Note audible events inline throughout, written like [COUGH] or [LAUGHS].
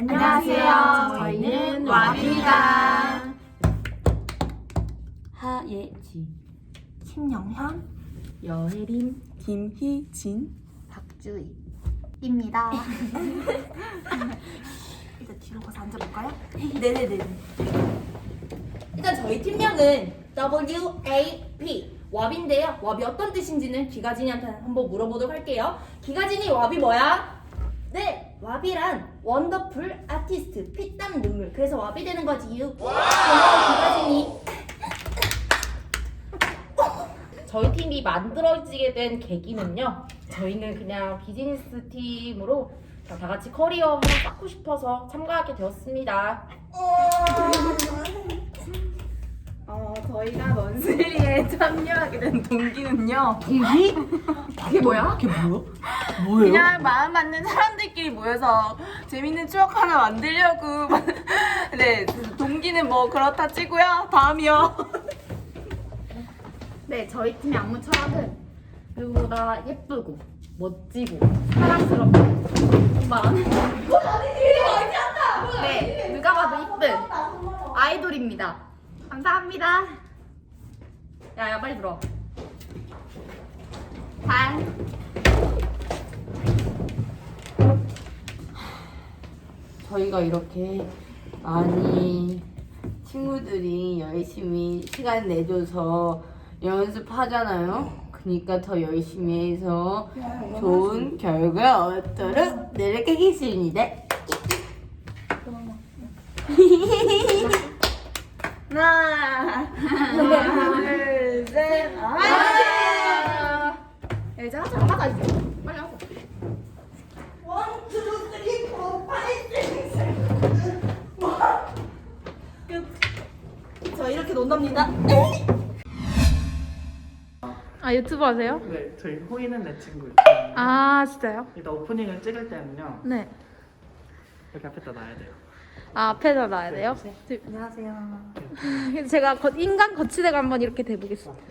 안녕하세요. 저희는 와비입니다. 하예지, 신영현, 여혜림, 김희진, 박주희입니다. [LAUGHS] 이제 뒤로 가서 앉아볼까요? 네네네. 일단 저희 팀명은 WAP 와비인데요. 와비 어떤 뜻인지는 기가진이한테 한번 물어보도록 할게요. 기가진이 와비 뭐야? 네, 와비란 원더풀 아티스트 피땀 눈물. 그래서 와비 되는 거지. 유. 고마워 기가진이. 저희 팀이 만들어지게 된 계기는요. 저희는 그냥 비즈니스 팀으로 다 같이 커리어 한번 쌓고 싶어서 참가하게 되었습니다. 어, 저희가 먼슬리에 참여하게 된 동기는요. 동기? 그게 뭐야? 그게 뭐야? 뭐예요? 그냥 마음 맞는 사람들 끼리 모여서 재밌는 추억 하나 만들려고. [LAUGHS] 네, 동기는 뭐 그렇다 치고요. 다음이요. [LAUGHS] 네, 저희 팀의 안무 철학은 누구보다 예쁘고 멋지고 사랑스럽고 말하는 네, 누가 봐도 이쁜 아이돌입니다. 감사합니다. 야, 야, 빨리 들어. 반. 저희가 이렇게 많이 친구들이 열심히 시간 내줘서 연습하잖아요. 그러니까 더 열심히 해서 좋은 결과 얻도록 노력하겠습니다. [LAUGHS] 하나, 둘, 셋. 아! 이제 하자, 하자 이제. 저 이렇게 논답니다. 아 유튜브 하세요? 네, 저희 호이는 내 친구. 아 진짜요? 일단 오프닝을 찍을 때는요, 네. 여기 앞에다 놔야 돼요. 아 앞에다 놔야 돼요? 안녕하세요. 그래서 제가 거- 인간 거치대가 한번 이렇게 대보겠습니다.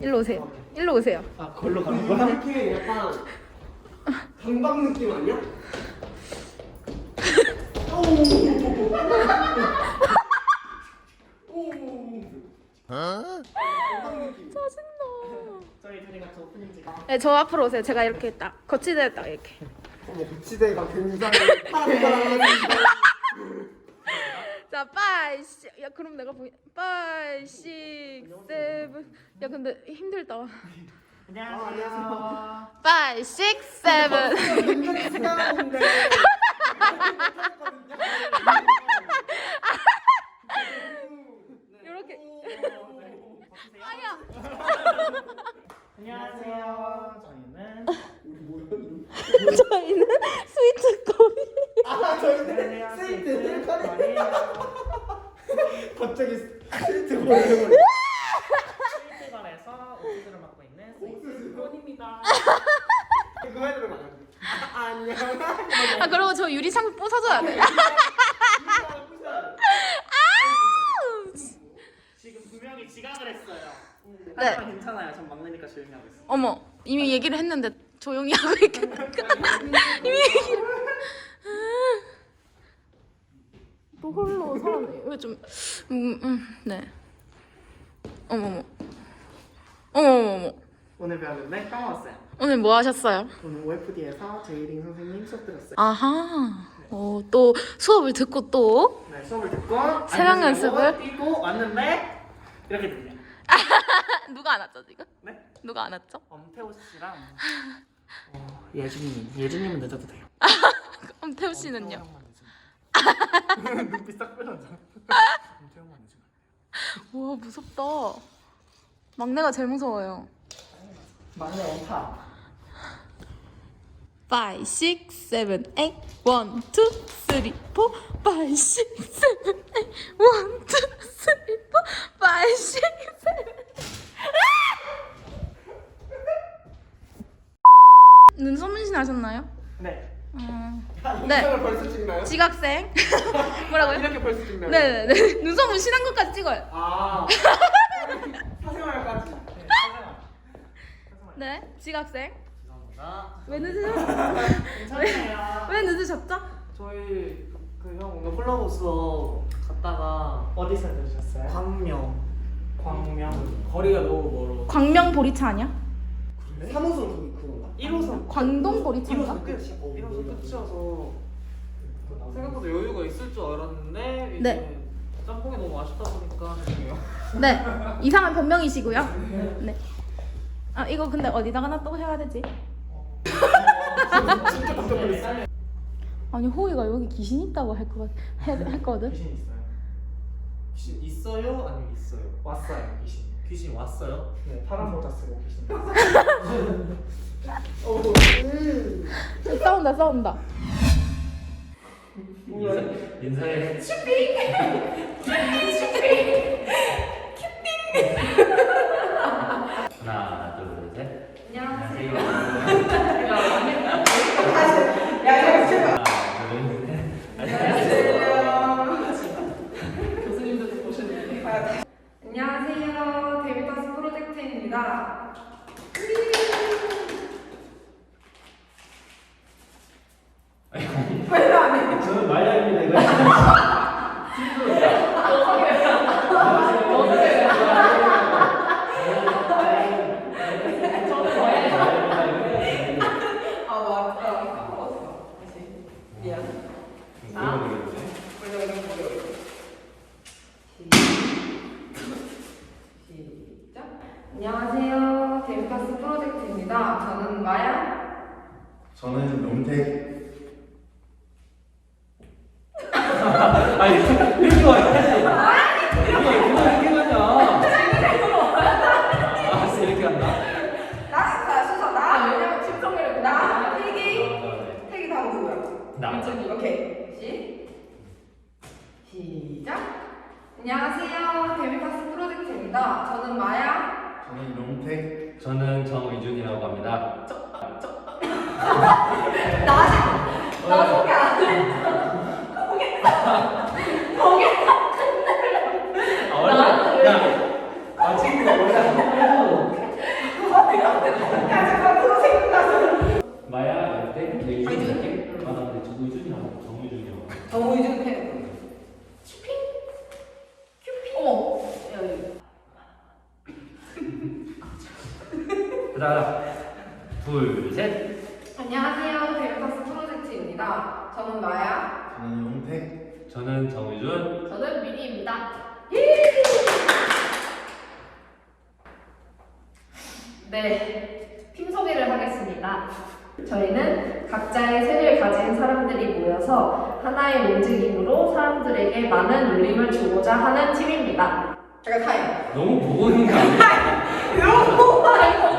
일로 오세요. 일로 오세요. 아, 걸로 가는 거야? 느낌이 약간 방방 느낌 아니야? [LAUGHS] 저희 둘이 같이 오프닝 찍어. 네, 저 앞으로 오세요. 제가 이렇게 딱 거치대 딱 이렇게. 어머 고치대가 굉장히 파란 자, 5, 6, 야 그럼 내가 보기 5, 6, 7. 야 근데 힘들다. 안녕하세요. 5, 6, 7. 굉장히 생각하는데 이렇게. 안녕하세요. 저희는 저희는 스위트 거리. 아 저희는 안녕하세요. 세이트 말이에요. 갑자기 보내버려 실시간에서 오피스를 맡고 있는 스위트폰입니다. 그거 해야 되는 거 아니야? 아, 안녕 아 그리고 저 유리창 부숴줘야 돼. 지금 두 명이 지각을 했어요. 네. 하지만 괜찮아요. 전 막내니까 조용히 하고 있어요. 어머 이미 얘기를 했는데 조용히 하고 있겠다. 이미 얘기를. 또 홀로 사람 [LAUGHS] 이거 좀 음, 음, 네. 어머머. 어머머머. 오늘 배웠는데 까먹었어요. 오늘 뭐 하셨어요? 오늘 OFD에서 제이링 선생님 수업 들었어요. 아하. 어, 또 수업을 듣고 또 네, 수업을 듣고 새벽 연습을? 뛰고 왔는데 이렇게 들려. [LAUGHS] 누가 안 왔죠 지금? 네? 누가 안 왔죠? 엄태호 씨랑 어, 예준님. 예준님은 늦어도 돼요. [LAUGHS] 엄태우 씨는요? 엄태호 형만. [LAUGHS] 눈빛 싹 빼놨잖아. 엄태호만 늦으면. 와 무섭다. 막내가 제일 무서워요. 막내 원타. 5, 6, 7, 8 1, 2, 3, 4 5, 6, 7, 8 1, 2, 3, 4 5, 6, 7 눈썹문신 하셨나요? 네. 네. 벌써 찍나요? 지각생 [LAUGHS] 뭐라고요? 이렇게 벌써 찍나요? [LAUGHS] 네네네 눈썹 문신한 것까지 찍어요 아 [LAUGHS] 사생활까지 네, 사생활. 사생활. 네 지각생 죄송합니다. 왜 늦으셨죠? 괜찮아요. 왜 늦으셨죠? 저희 그 형 오늘 홀라고서 갔다가 어디서 들으셨어요? 광명 광명. 거리가 너무 멀어 광명 보리차 아니야? 사무소 그? 1호선 광동 보리차인가? 1호선 끝 1호선 끝이어서 생각보다 여유가 있을 줄 알았는데 이제 네. 짬뽕이 너무 맛있다 보니까. 네 이상한 변명이시고요. 네. 아 이거 근데 어디다가 놔또 해야 되지? [LAUGHS] 아니 호이가 여기 귀신 있다고 할 거, 해, 했거든. 귀신 있어요? 귀신 있어요? 아니면 있어요? 왔어요 귀신. 귀신 왔어요? 네 파란 모자 쓰고 귀신. [LAUGHS] 싸운다 싸운다. 인사, 인사해. [LAUGHS] 하나, 둘, 셋. 안녕하세요. 하나, 둘, 셋. 안녕하세요. 데뷔터스 프로젝트입니다. 저는 말량입니다. 이거. 안녕하세요. 데뷔터스 프로젝트입니다. 저는 마야. 저는 용택 [LAUGHS] 아니, 이렇 저는 마야. 저는 용택 저는 정의준이라고 합니다. [LAUGHS] 나 소개 안 해. 아, 원래, 야, 아, 친구가 원래 안 해서. 마야, 이때 정의준 이렇게? 아, 나 근데 정의준이라고, 정의준이라고. 정우준 팬. 큐핑? 큐핑? 어머. 야, 야. 하나, 둘, 셋. 안녕하세요. 데뷔터스 저는 마야. 저는 용택 저는 정의준. 저는 미리입니다. 네, 팀 소개를 하겠습니다. 저희는 각자의 색을 가진 사람들이 모여서 하나의 움직임으로 사람들에게 많은 울림을 주고자 하는 팀입니다. 제가 타임. 너무 보고 있는 거 아니야?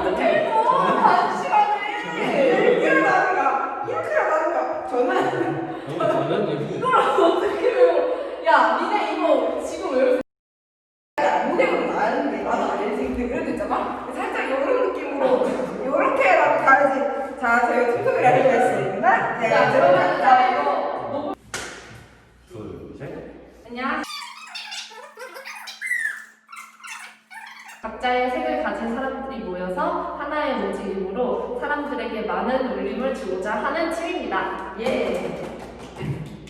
어떻게 [LAUGHS] 한 시간에 이렇게 나는가? 이렇게 나는가? 저는 너무 저는 여기. 어떻게 해요? 야, 니네 이거 지금 왜 무대로 나는데 나도 알지. 근데 그래도 있잖아. 살짝 이런 느낌으로 이렇게라도 가야지. 자, 저희가 툭툭을 알려드리겠습니다. 네, 자, 그러면 자 이거 둘, 셋. 안녕하세요. 각자의 색을 가진 사람들이 모여서 하나의 움직임으로 사람들에게 많은 울림을 주고자 하는 팀입니다. 예.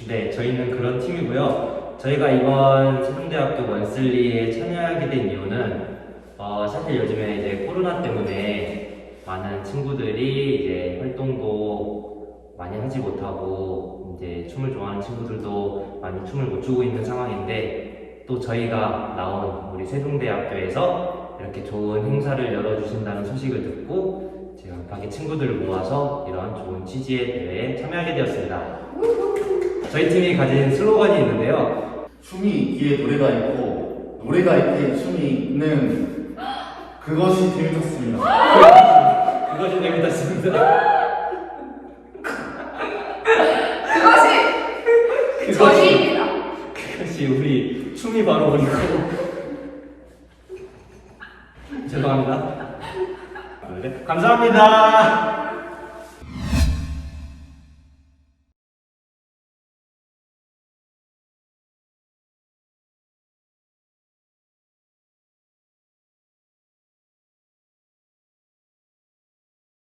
네, 저희는 그런 팀이고요. 저희가 이번 세종대학교 원슬리에 참여하게 된 이유는 어, 사실 요즘에 이제 코로나 때문에 많은 친구들이 이제 활동도 많이 하지 못하고 이제 춤을 좋아하는 친구들도 많이 춤을 못 추고 있는 상황인데 또 저희가 나온 우리 세종대학교에서 이렇게 좋은 행사를 열어주신다는 소식을 듣고 제가 밖에 친구들을 모아서 이런 좋은 취지의 대회에 참여하게 되었습니다. 저희 팀이 가진 슬로건이 있는데요. 춤이 있기에 노래가 있고 노래가 있기에 춤이 있는 그것이 재밌었습니다 그것이 재밌었습니다. 그것이 저희입니다. 그것이 우리 춤이 바로 우리고. 죄송합니다. 네, 감사합니다.